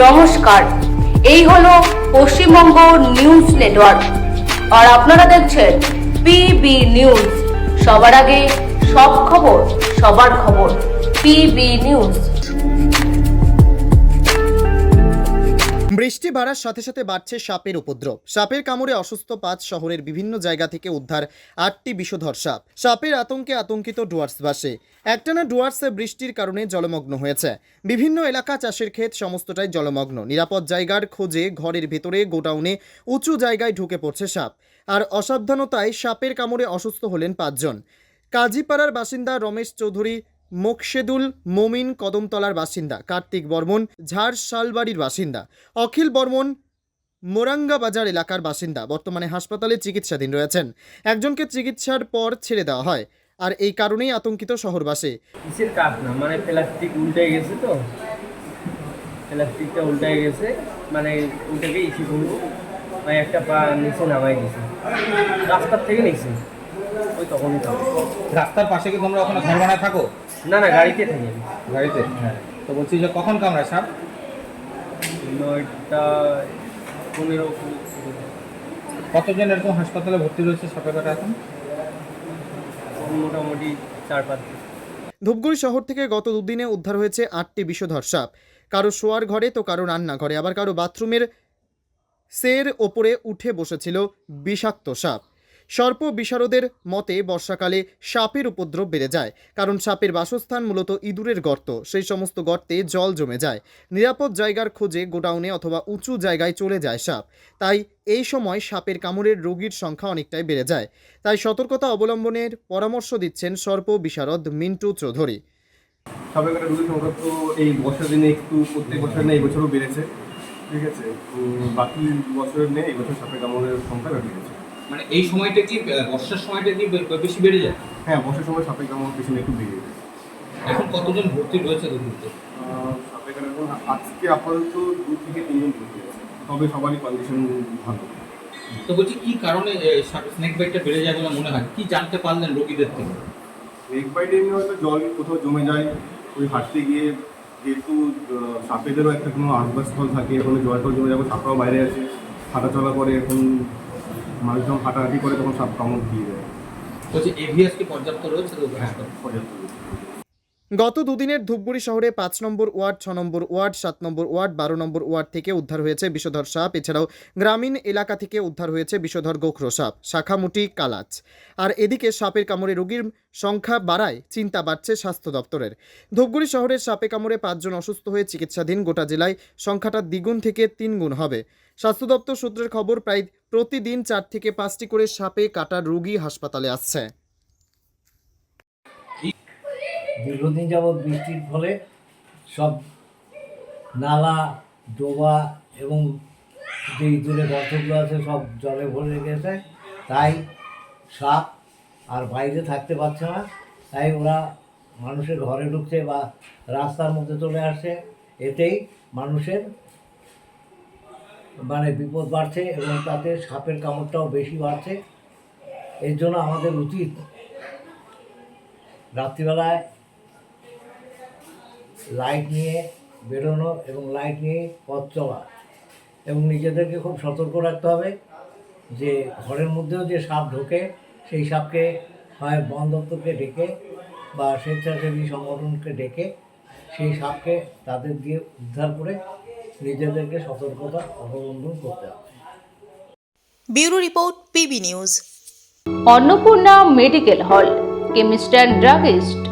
নমস্কার। এই হলো পশ্চিমবঙ্গ নিউজ নেটওয়ার্ক। আর আপনারা দেখছেন পিবি নিউজ সবার আগে সব খবর, সবার খবর। পিবি নিউজ বৃষ্টি বাড়ার সাথে সাথে বাড়ছে সাপের উপদ্রব। সাপের কামড়ে অসুস্থ পাঁচ শহরের বিভিন্ন জায়গা থেকে উদ্ধার আটটি বিষধর সাপ। সাপের আতঙ্কে আতঙ্কিত ডুয়ার্সবাসী একটানা ডুয়ার্সে বৃষ্টির কারণে জলমগ্ন হয়েছে। বিভিন্ন এলাকা চাষের ক্ষেত সমস্তটাই জলমগ্ন। নিরাপদ জায়গার খোঁজে ঘরের ভেতরে গোডাউনে উঁচু জায়গায় ঢুকে পড়ছে সাপ। আর অসাবধানতায় সাপের কামড়ে অসুস্থ হলেন পাঁচজন। কাজীপাড়ার বাসিন্দা রমেশ চৌধুরী মোকশেদুল মোমিন কদমতলার বাসিন্দা কার্তিক বর্মন ঝাড় শালবাড়ির বাসিন্দা অখিল বর্মন মোরাঙ্গাবাজার এলাকার বাসিন্দা বর্তমানে হাসপাতালে চিকিৎসাধীন রয়েছেন। একজনকে চিকিৎসার পর ছেড়ে দেওয়া হয় আর এই কারণেই আতঙ্কিত শহরবাসী। কিসের কাজ না? মানে প্লাস্টিক উল্টে গেছে তো। প্লাস্টিকটা উল্টে গেছে মানে ওটাকে ইসি করব। মানে একটা পা নিচে নামাই দিয়েছে রাস্তার থেকে নিচে। ওই তখনই রাস্তার পাশে কি তোমরা ওখানে ঘর বানায় থাকো? না না গাড়িতে থাকি গাড়িতে? হ্যাঁ। তো বলছি যে কখন কামড়ায় সাপ নয়টা পনেরো। কতজন এরকম হাসপাতালে ভর্তি রয়েছে সাপের কাটা এখন? মোটামুটি চার পাঁচ দিন। ধূপগুড়ি শহর থেকে গত দুদিনে উদ্ধার হয়েছে আটটি বিষধর সাপ। কারও শোয়ার ঘরে তো কারও রান্নাঘরে আবার কারও বাথরুমের সের ওপরে উঠে বসেছিল বিষাক্ত সাপ। সর্প বিশারদের মতে বর্ষাকালে সাপের উপদ্রব বেড়ে যায়, কারণ সাপের বাসস্থান মূলত ইঁদুরের গর্ত। সেই সমস্ত গর্তে জল জমে যায়। নিরাপদ জায়গার খোঁজে গোডাউনে অথবা উঁচু জায়গায় চলে যায় সাপ। তাই এই সময় সাপের কামড়ের রোগীর সংখ্যা অনেকটাই বেড়ে যায়। তাই সতর্কতা অবলম্বনের পরামর্শ দিচ্ছেন সর্প বিশারদ মিন্টু চৌধুরী। সাপের কাটা রোগীর সংখ্যা তো এই দিনে একটু প্রত্যেক বছর বছরও বেড়েছে। ঠিক আছে? বাকি বছরের নেই, এই বছর সাপের কামড়ের সংখ্যা বেড়ে গেছে। মানে এই সময়টা কি বর্ষার সময়টা কি বেশি বেড়ে যায়? হ্যাঁ বর্ষার সময় সাপের কামড় পেছনে একটু বেড়ে গেছে এখন কতজন ভর্তি রয়েছে আহ, সাপের কাটা আজকে আপাতত দু থেকে তিনজন ভর্তি আছে তবে সবারই কন্ডিশন ভালো। তো বলছি কি কারণে স্নেক বাইটটা বেড়ে যায় বলে মনে হয়? কি জানতে পারলেন রোগীদের থেকে? লেগ বাইটে এমনি হয়তো জল কোথাও জমে যায় ওই হাঁটতে গিয়ে যেহেতু সাপেদেরও একটা কোনো আশ্বাসস্থল থাকে ওখানে জল টল জমে যাবে সাপরাও বাইরে আছে হাঁটা চলা করে এখন মানুষ যখন হাঁটাহাঁটি করে তখন সব কামড় দিয়ে দেয়। বলছি এভিএস কি পর্যাপ্ত রয়েছে? পর্যাপ্ত রয়েছে। গত দুদিনের ধূপগুড়ি শহরে পাঁচ নম্বর ওয়ার্ড, ছ নম্বর ওয়ার্ড, সাত নম্বর ওয়ার্ড, বারো নম্বর ওয়ার্ড থেকে উদ্ধার হয়েছে বিষধর সাপ। এছাড়াও গ্রামীণ এলাকা থেকে উদ্ধার হয়েছে বিষধর গোখরো সাপ, শাখামুটি, কালাচ। আর এদিকে সাপের কামড়ে রোগীর সংখ্যা বাড়ায়, চিন্তা বাড়ছে স্বাস্থ্য দপ্তরের। ধূপগুড়ি শহরের সাপে কামড়ে পাঁচজন অসুস্থ হয়ে চিকিৎসাধীন, গোটা জেলায় সংখ্যাটা দ্বিগুণ থেকে তিন গুণ হবে। স্বাস্থ্য দপ্তর সূত্রের খবর, প্রায় প্রতিদিন চার থেকে পাঁচটি করে সাপে কাটা রোগী হাসপাতালে আসছে। দীর্ঘদিন যাবৎ বৃষ্টির ফলে সব নালা, ডোবা এবং যে ইঁদুরের গর্তগুলো আছে সব জলে ভরে গেছে। তাই সাপ আর বাইরে থাকতে পারছে না। তাই ওরা মানুষের ঘরে ঢুকছে বা রাস্তার মধ্যে চলে আসছে। এতেই মানুষের মানে বিপদ বাড়ছে এবং তাতে সাপের কামড়টাও বেশি বাড়ছে। এর জন্য আমাদের উচিত রাত্রিবেলায় লাইট নিয়ে বেরোনো এবং লাইট নিয়ে পথ চলা এবং নিজেদেরকে খুব সতর্ক রাখতে হবে যে ঘরের মধ্যেও যে সাপ ঢোকে সেই সাপকে হয় বন দপ্তরকে ডেকে বা স্বেচ্ছাসেবী সংগঠনকে ডেকে সেই সাপকে তাদের দিয়ে উদ্ধার করে নিজেদেরকে সতর্কতা অবলম্বন করতে হবে। Bureau report P B news. Annapurna medical hall chemist and druggist.